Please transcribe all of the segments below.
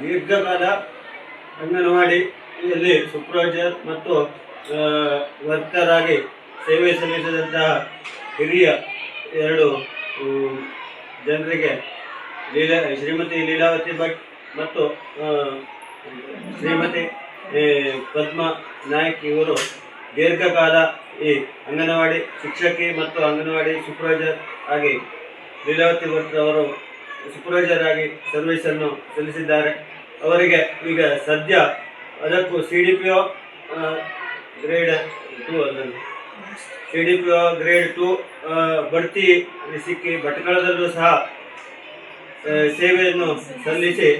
ದೀರ್ಘಕಾಲ ಅಂಗನವಾಡಿಯಲ್ಲಿ ಸೂಪರ್ವೈಸರ್ ಮತ್ತು ವರ್ಕರ್ ಆಗಿ ಸೇವೆ ಸಲ್ಲಿಸಿದಂತಹ ಹಿರಿಯ ಎರಡು ಜನರಿಗೆ ಲೀಲಾ, ಶ್ರೀಮತಿ ಲೀಲಾವತಿ ಭಟ್ ಮತ್ತು ಶ್ರೀಮತಿ ಪದ್ಮ ನಾಯಕ್ ಇವರು ದೀರ್ಘಕಾಲ ಈ ಅಂಗನವಾಡಿ ಶಿಕ್ಷಕಿ ಮತ್ತು ಅಂಗನವಾಡಿ ಸೂಪರ್ವೈಸರ್ ಆಗಿ ಲೀಲಾವತಿ ಭಟ್ ಅವರು ಸೂಪರ್ವೈಸರ್ ಆಗಿ ಸರ್ವಿಸ್ ಅನ್ನು ಸಲ್ಲಿಸಿದ್ದಾರೆ. ಅವರಿಗೆ ಈಗ ಸದ್ಯ ಅದಕ್ಕೂ C D P O grade two ಅದನ್ನು C D P O grade two ಬಡ್ತಿ ಸಿಕ್ಕಿ ಭಟ್ಕಳದಲ್ಲೂ ಸಹ ಸೇವೆಯನ್ನು ಸಲ್ಲಿಸಿ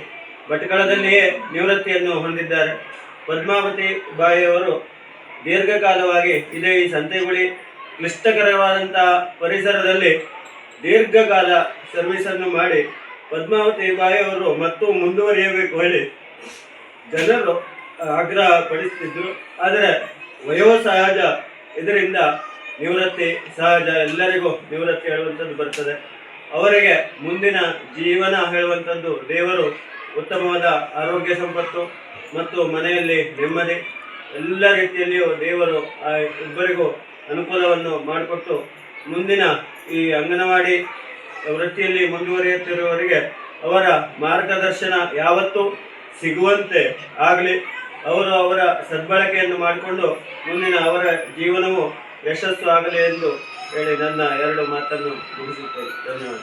ಭಟ್ಕಳದಲ್ಲಿಯೇ ನಿವೃತ್ತಿಯನ್ನು ಹೊಂದಿದ್ದಾರೆ. ಪದ್ಮಾವತಿ ಬಾಯಿಯವರು ದೀರ್ಘಕಾಲವಾಗಿ ಇದೇ. ಈ ಸಂತೆಗುಳಿ ಕ್ಲಿಷ್ಟಕರವಾದಂತಹ ಪರಿಸರದಲ್ಲಿ ದೀರ್ಘಕಾಲ ಸರ್ವಿಸನ್ನು ಮಾಡಿ ಪದ್ಮಾವತಿ ಬಾಯಿಯವರು ಮತ್ತು ಮುಂದುವರಿಯಬೇಕು ಹೇಳಿ ಜನರು ಆಗ್ರಹ ಪಡಿಸುತ್ತಿದ್ದರು ಆದರೆ ವಯೋ ಸಹಜ ಇದರಿಂದ ನಿವೃತ್ತಿ ಸಹಜ. ಎಲ್ಲರಿಗೂ ನಿವೃತ್ತಿ ಹೇಳುವಂಥದ್ದು ಬರ್ತದೆ. ಅವರಿಗೆ ಮುಂದಿನ ಜೀವನ ಹೇಳುವಂಥದ್ದು ದೇವರು ಉತ್ತಮವಾದ ಆರೋಗ್ಯ ಸಂಪತ್ತು ಮತ್ತು ಮನೆಯಲ್ಲಿ ನೆಮ್ಮದಿ, ಎಲ್ಲ ರೀತಿಯಲ್ಲಿಯೂ ದೇವರು ಆ ಇಬ್ಬರಿಗೂ ಅನುಕೂಲವನ್ನು ಮಾಡಿಕೊಟ್ಟು ಮುಂದಿನ ಈ ಅಂಗನವಾಡಿ ವೃತ್ತಿಯಲ್ಲಿ ಮುಂದುವರಿಯುತ್ತಿರುವವರಿಗೆ ಅವರ ಮಾರ್ಗದರ್ಶನ ಯಾವತ್ತೂ ಸಿಗುವಂತೆ ಆಗಲಿ. ಅವರು ಅವರ ಸದ್ಬಳಕೆಯನ್ನು ಮಾಡಿಕೊಂಡು ಮುಂದಿನ ಅವರ ಜೀವನವು ಯಶಸ್ಸು ಆಗಲಿ ಎಂದು ಹೇಳಿ ನನ್ನ ಎರಡು ಮಾತನ್ನು ಮುಗಿಸುತ್ತೇನೆ. ಧನ್ಯವಾದ.